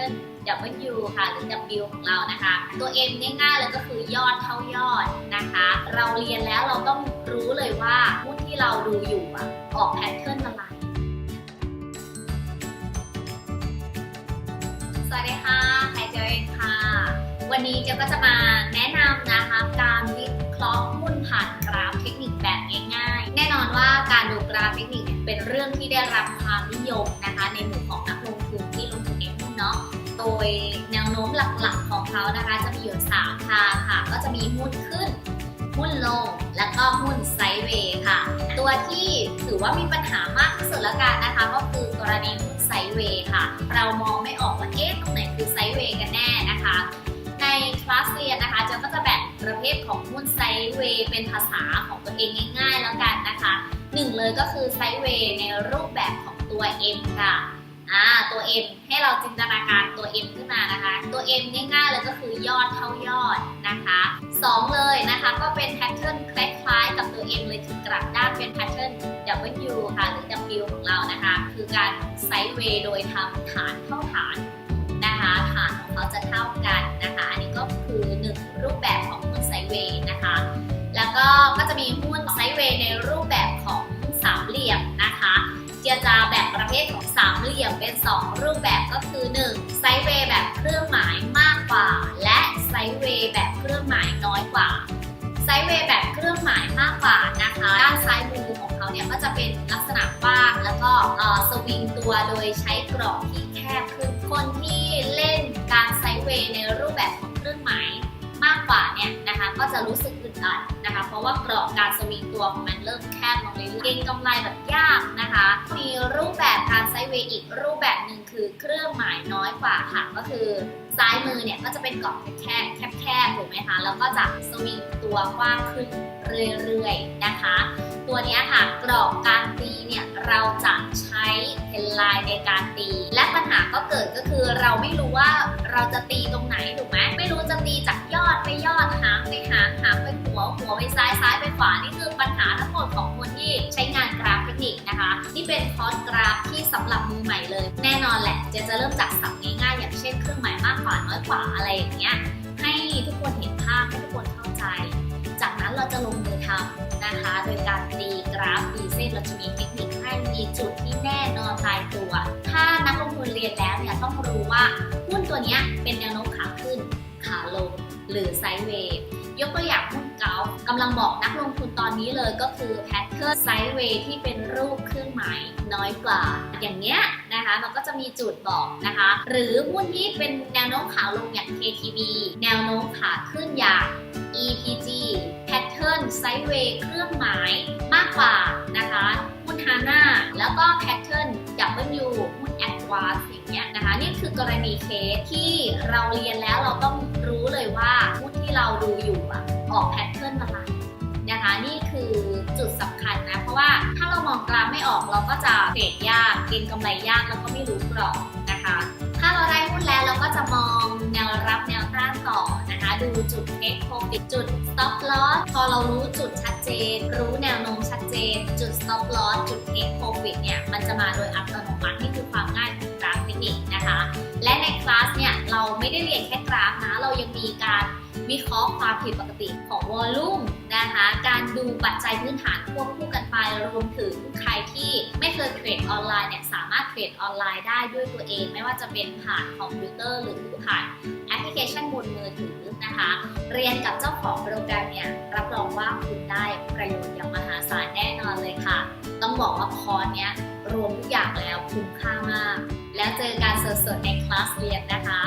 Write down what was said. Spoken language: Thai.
pattern W ค่ะหรือ W ของเรานะคะ ตัว M ง่ายๆเลยก็คือยอดเท่ายอดนะคะ เราเรียนแล้วเราต้องรู้เลยว่าหุ้นที่เราดูอยู่อะออกแพทเทิร์นอะไรสวัสดีค่ะไฮเจอเองค่ะ วันนี้เจะก็จะมาแนะนำนะคะการวิเคราะห์หุ้นผ่านกราฟเทคนิคแบบง่ายๆ แน่นอนว่าการดูกราฟเทคนิคเนี่ยเป็นเรื่องที่ได้รับความนิยมนะคะในหมู่ของนัก ยแนวโน้มหลักๆของเขานะคะ จะมีอยู่ 3 ทางค่ะ ก็จะมีหุ้นขึ้น หุ้นลง แล้วก็หุ้นไซด์เวย์ค่ะ ตัวที่ถือว่ามีปัญหามากที่สุดแล้วกันนะคะ ก็คือกรณีหุ้นไซด์เวย์ค่ะ เรามองไม่ออกว่าเอ๊ะตรงไหนคือไซด์เวย์กันแน่นะคะ ในคลาสเรียนนะคะเจะก็จะแบ่งประเภทของหุ้นไซด์เวย์เป็นภาษาของตัวเองง่ายๆแล้วกันนะคะหนึ่งเลยก็คือไซด์เวย์ในรูปแบบของตัว M ค่ะ ตัว M ให้เราจินตนาการตัว M ขึ้นมานะคะ ตัว M ง่ายๆเลยก็คือยอดเท่ายอดนะคะสองเลยนะคะก็เป็นแพทเทิร์นคล้ายๆกับตัว M เลยคือกลับด้านเป็นแพทเทิร์น W ค่ะหรือ W ของเรานะคะ คือการไซด์เวย์โดยทำฐานเท่าฐาน สามเป็น 2 รูปแบบก็คือ 1. ไซด์เวย์แบบเครื่องหมายมากกว่า และไซด์เวย์แบบเครื่องหมายน้อยกว่าไซด์เวย์แบบเครื่องหมายมากกว่านะคะ ด้านซ้ายมือของเขาเนี่ยก็จะเป็นลักษณะกว้างแล้วก็สวิงตัวโดยใช้กรอบที่แคบขึ้นคนที่เล่นการไซด์เวย์ในรูปแบบของเครื่องหมายมากกว่าเนี่ยนะคะก็จะรู้สึกอึดอัดนะคะ เพราะว่ากรอบการสวิงตัวของมันเริ่มแคบลงเรื่อยๆเก็งกำไรแบบยากนะคะ กว่าค่ะ ก็คือซ้ายมือเนี่ยก็จะเป็นกรอบแคบแคบๆถูกไหมคะแล้วก็จะสวิงตัวกว้างขึ้นเรื่อยๆนะคะ ตัวนี้ค่ะกรอบการตีเนี่ยเราจะใช้เพนไลน์ในการตี และปัญหาก็เกิดก็คือเราไม่รู้ว่าเราจะตีตรงไหนถูกไหมไม่รู้จะตีจากยอดไปยอดหางไปหางหางไปหัวหัวไปซ้ายซ้ายไปขวานี่คือปัญหาทั้งหมดของคนที่ใช้งานกราฟเทคนิคนะคะนี่เป็นคอร์สกราฟที่สำหรับมือใหม่เลย แน่นอนแหละจะจะเริ่มจากสับ ว่าน้อยกว่าอะไรอย่างเงี้ยให้ทุกคนเห็นภาพให้ทุกคนเข้าใจ จากนั้นเราจะลงมือทำนะคะ โดยการตีกราฟตีเส้นเราจะมีเทคนิคให้มีจุดที่แน่นอนตายตัว ถ้านักลงทุนเรียนแล้วเนี่ยต้องรู้ว่าหุ้นตัวเนี้ยเป็นแนวโน้มขาขึ้นขาลงหรือไซด์เวย์ำลังบอกนักลงทุนตอนนี้เลยก็คือแพทเทิร์นไซด์เวย์ที่เป็นรูปเครื่องหมายน้อยกว่า อย่างเนี้ยนะคะมันก็จะมีจุดบอกนะคะ หรือหุ้นที่เป็นแนวโน้มขาลงอย่าง KTB แนวโน้มขาขึ้นอย่าง EPG Pattern Sideway เครื่องหมายมากกว่านะคะหุ้น HANA แล้วก็ Pattern W หุ้น Advance อย่างเงี้ยนะคะนี่คือกรณีเคสที่เราเรียนแล้วเราต้องรู้เลยว่าหุ้นที่เราดูอยู่อะออกแพท จุดสำคัญนะ เพราะว่าถ้าเรามองกราฟไม่ออกเราก็จะเทรดยากเก็งกำไรยากแล้วก็ไม่รู้กรอบนะคะ ถ้าเราได้หุ้นแล้วเราก็จะมองแนวรับแนวต้านต่อนะคะ ดูจุด take profit จุด stop loss พอเรารู้จุดชัดเจน รู้แนวโน้มชัดเจน จุด stop loss จุด take profit เนี่ยมันจะมาโดยอัตโนมัตินี่คือความง่ายของ ไม่ได้เรียนแค่กราฟนะ เรายังมีการวิเคราะห์ความผิดปกติของวอลลุ่มนะคะ การดูปัจจัยพื้นฐานควบคู่กันไป รวมถึงใครที่ไม่เคยเทรดออนไลน์เนี่ยสามารถเทรดออนไลน์ได้ด้วยตัวเอง ไม่ว่าจะเป็นผ่านคอมพิวเตอร์หรือผ่านแอปพลิเคชันบนมือถือนะคะ เรียนกับเจ้าของโปรแกรมเนี่ยรับรองว่าคุณได้ประโยชน์อย่างมหาศาลแน่นอนเลยค่ะ ต้องบอกว่าคอร์สเนี้ยรวมทุกอย่างแล้วคุ้มค่ามาก แล้วเจอการสดๆในคลาสเรียนนะคะ